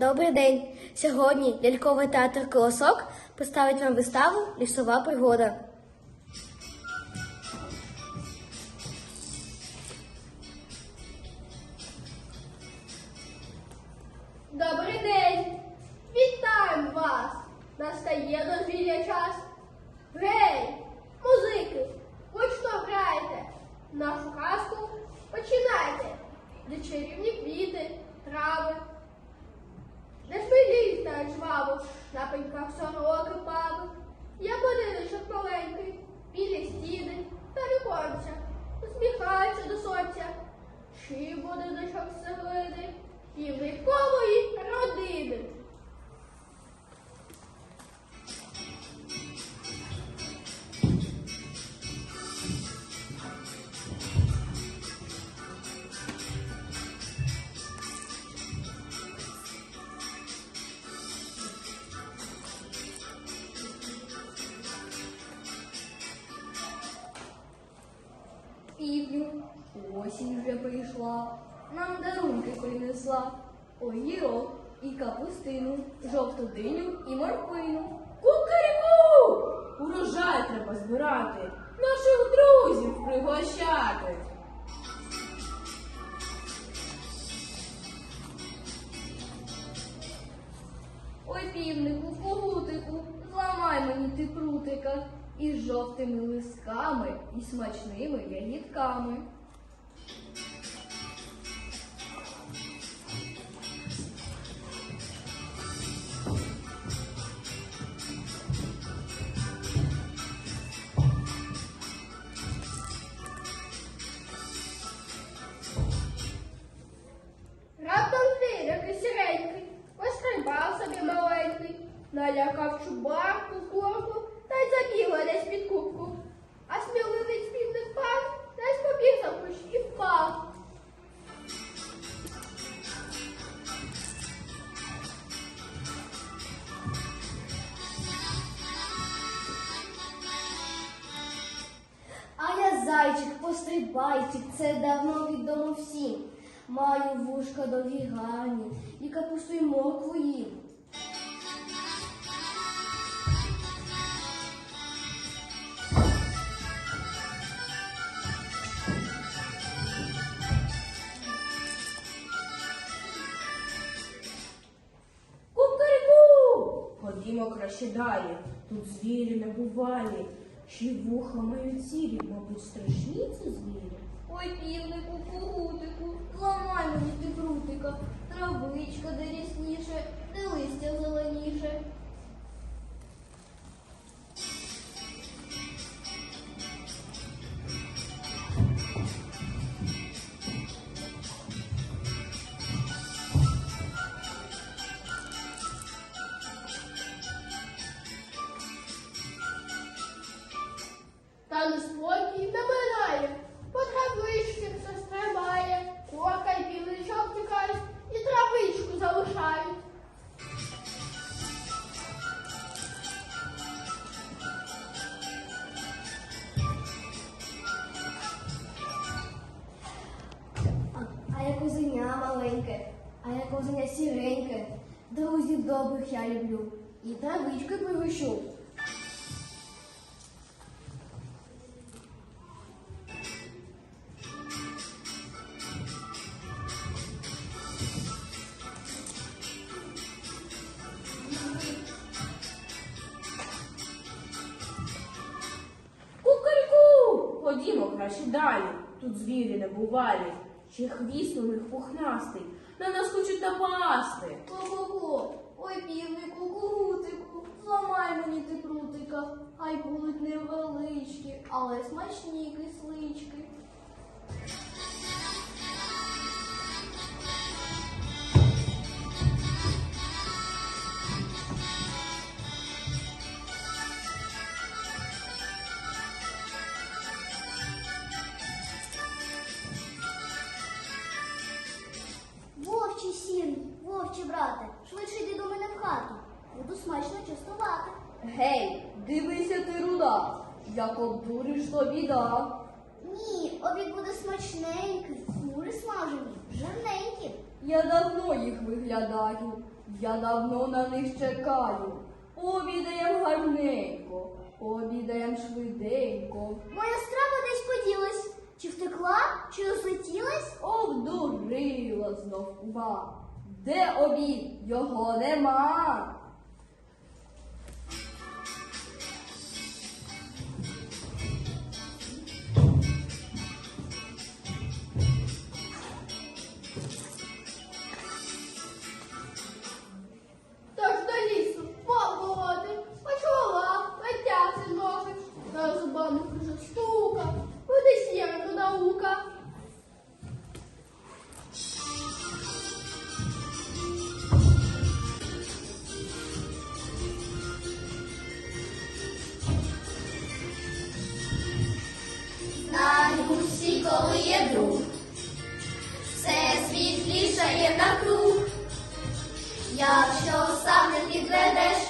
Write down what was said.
Добрий день! Сьогодні ляльковий театр Колосок представить вам виставу Лісова пригода. Осінь вже прийшла, нам дарунки принесла. Огірок і капустину, жовту диню і морквину. Кукаріку! Урожай треба збирати, наших друзів пригощати. Ой, півнику, когутику, зламай мені ти прутика із жовтими лисками і смачними ягідками. Налякав чубарку, курку та й забігла десь під кубку. А сміливий спільник пав, десь побіг за кущ і впав. А я зайчик, пострибайчик, це давно відомо всім. Маю вушка довгі гарні і капусту й моркву їм. Далі, тут звірі не буває, Чи вуха мають цілі, мабуть, страшні ці звірі. Ой, півнику, кугутику, ламай мені ти прутика, травичка де рясніше, де листя зеленіше. А сіреньке. Друзів добрих я люблю. І травички пригощу. Ходімо краще далі, тут звірі не бувалі. Чи хвіст у них пухнастий, на нас хочуть напасти. Ого-го, ой, півнику, когутику, зламай мені ти прутика, хай будуть невеличкі, але смачні кислички. мовчи, брате, швидше йди до мене в хату. Буду смачно частувати. Гей, дивися ти руда, як обдуриш до біда. Ні, обід буде смачненький, смури смажені, жарненькі. Я давно їх виглядаю, я давно на них чекаю. Обідаєм гарненько, обідаєм швиденько. Моя страва десь поділась. Чи втекла, чи осетілась? Обдурила знов кума. Де обід? Його нема. коли є друг, все світлішає на круг, якщо сам не підведеш.